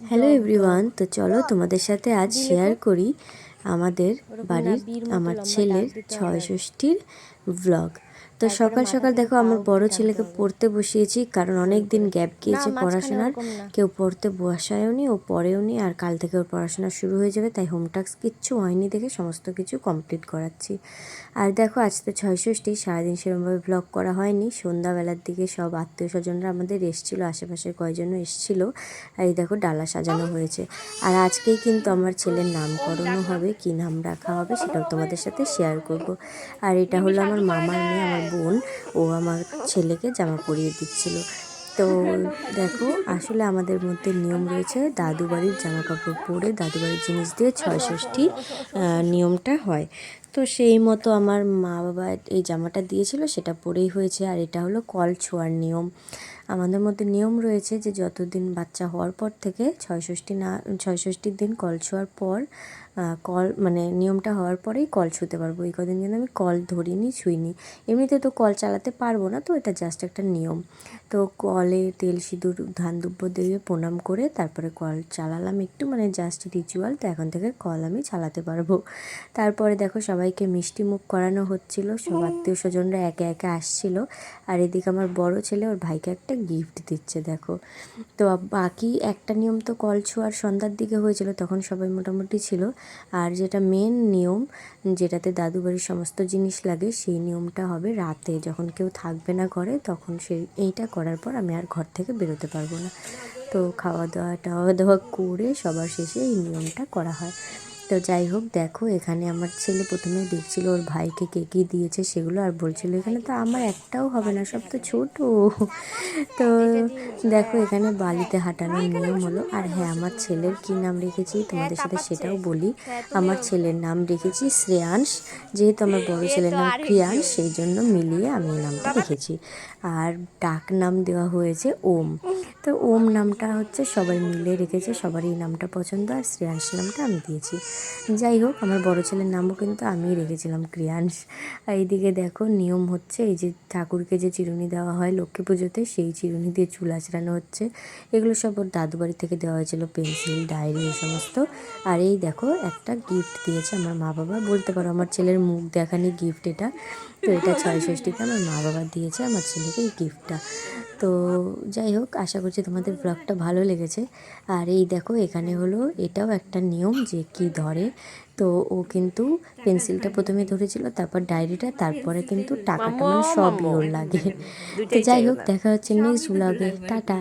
Hello everyone তো চলো তোমাদের সাথে আজ শেয়ার করি আমাদের বাড়ির, আমার ছেলের ছয়ষষ্ঠীর ব্লগ তো সকাল সকাল দেখো আমার বড় ছেলেকে পড়তে বসিয়েছি কারণ অনেক দিন গ্যাপ গিয়েছে পড়াশোনার। কেউ পড়তে বসায়ও নি ও পড়েও নি আর কাল থেকে ওর পড়াশোনা শুরু হয়ে যাবে তাই হোম টাস্ক কিচ্ছু হয়নি দেখে সমস্ত কিছু কমপ্লিট করাচ্ছি। আর দেখো আজ তো ছয় ষষ্ঠী সারাদিন সেরকমভাবে ব্লগ করা হয়নি। সন্ধ্যাবেলার দিকে সব আত্মীয় স্বজনরা আমাদের এসেছিল আশেপাশের কয়জন এসেছিল। আর এই দেখো ডালা সাজানো হয়েছে। আর আজকেই কিন্তু আমার ছেলের নামকরণও হবে কি নাম রাখা হবে সেটাও তোমাদের সাথে শেয়ার করব। আর এটা হলো আমার মামার মেয়ে আমার বোন ও আমার ছেলেকে জামা পরিয়ে দিচ্ছিল। তো দেখো আসলে আমাদের মধ্যে নিয়ম রয়েছে দাদু বাড়ির জামা কাপড় পরে দাদু বাড়ির জিনিস দিয়ে ছয় ষষ্ঠী নিয়মটা হয়। তো সেই মতো আমার মা বাবা এই জামাটা দিয়েছিল, সেটা পরেই হয়েছে। আর এটা হলো কল ছোঁয়ার নিয়ম। আমাদের মধ্যে নিয়ম রয়েছে যে যতদিন বাচ্চা হওয়ার পর থেকে ছয় ষষ্ঠী না ছয় ষষ্ঠীর দিন কল ছোঁয়ার পর কল মানে নিয়মটা হওয়ার পরেই কল ছুঁতে পারব। এই কদিন কিন্তু আমি কল ধরিনি, ছুঁইনি। এমনিতে তো কল চালাতে পারব না, তো এটা জাস্ট একটা নিয়ম। তো কলে তেল সিঁদুর, ধান দুব্য দিয়ে প্রণাম করে তারপরে কল চালালাম একটু মানে জাস্ট রিচুয়াল তো এখন থেকে কল আমি চালাতে পারব। তারপরে দেখো সবাইকে মিষ্টি মুখ করানো হচ্ছিল। সব আত্মীয় স্বজনরা একে একে আসছিল। আর এদিকে আমার বড় ছেলে ওর ভাইকে একটা গিফট দিচ্ছে দেখো। তো বাকি একটা নিয়ম তো কল ছোঁয়ার সন্ধ্যার দিকে হয়েছিল তখন সবাই মোটামুটি ছিল। আর যেটা মেন নিয়ম যেটাতে দাদু বাড়ির সমস্ত জিনিস লাগে সেই নিয়মটা হবে রাতে যখন কেউ থাকবে না ঘরে তখন সেই এইটা করার পর আমি আর ঘর থেকে বেরোতে পারব না। তো খাওয়া দাওয়া টাওয়া দাওয়া করে সবার শেষে এই নিয়মটা করা হয়। তো যাই হোক দেখো এখানে আমার ছেলে প্রথমে দেখছিল ওর ভাইকে কে কী দিয়েছে সেগুলো আর বলছিল এখানে তো আমার একটাও হবে না সব তো ছোটো। তো দেখো এখানে বালিতে হাঁটানোর নিয়ম হলো আর হ্যাঁ আমার ছেলের কি নাম রেখেছি তোমাদের সাথে সেটাও বলি। আমার ছেলের নাম রেখেছি শ্রেয়াংশ যেহেতু আমার বড় ছেলের নাম ক্রিয়াংশ সেই জন্য মিলিয়ে আমি নামটা রেখেছি আর ডাক নাম দেওয়া হয়েছে ওম। তো ওম নামটা হচ্ছে সবাই মিলে রেখেছে সবারই এই নামটা পছন্দ। আর শ্রেয়াংশ নামটা আমি দিয়েছি। যাই হোক আমার বড় ছেলের নামও কিন্তু আমিই রেখেছিলাম ক্রিয়াংশ। আর এইদিকে দেখো নিয়ম হচ্ছে এই যে ঠাকুরকে যে চিরুনি দেওয়া হয় লক্ষ্মী পুজোতে সেই চিরুনি দিয়ে চুল আঁচড়ানো হচ্ছে। এগুলো সব ওর দাদু বাড়ি থেকে দেওয়া হয়েছিল পেন্সিল ডায়েরি এই সমস্ত। আর এই দেখো একটা গিফট দিয়েছে আমার মা বাবা বলতে পারো আমার ছেলের মুখ দেখানি গিফট এটা। তো এটা ছয় ষষ্ঠীতে আমার মা বাবা দিয়েছে আমার ছেলেকে এই গিফটটা তো যাই হোক আশা করছি তোমাদের ব্লগটা ভালো লেগেছে। আর এই দেখো এখানে হলো এটাও একটা নিয়ম যে কি ধরে। তো ও কিন্তু পেন্সিলটা প্রথমে ধরেছিল তারপর ডায়েরিটা তারপরে কিন্তু টাকাটা মানে সবই ওর লাগে। তো যাই হোক দেখা হচ্ছে নেক্সট ব্লগে টাটা।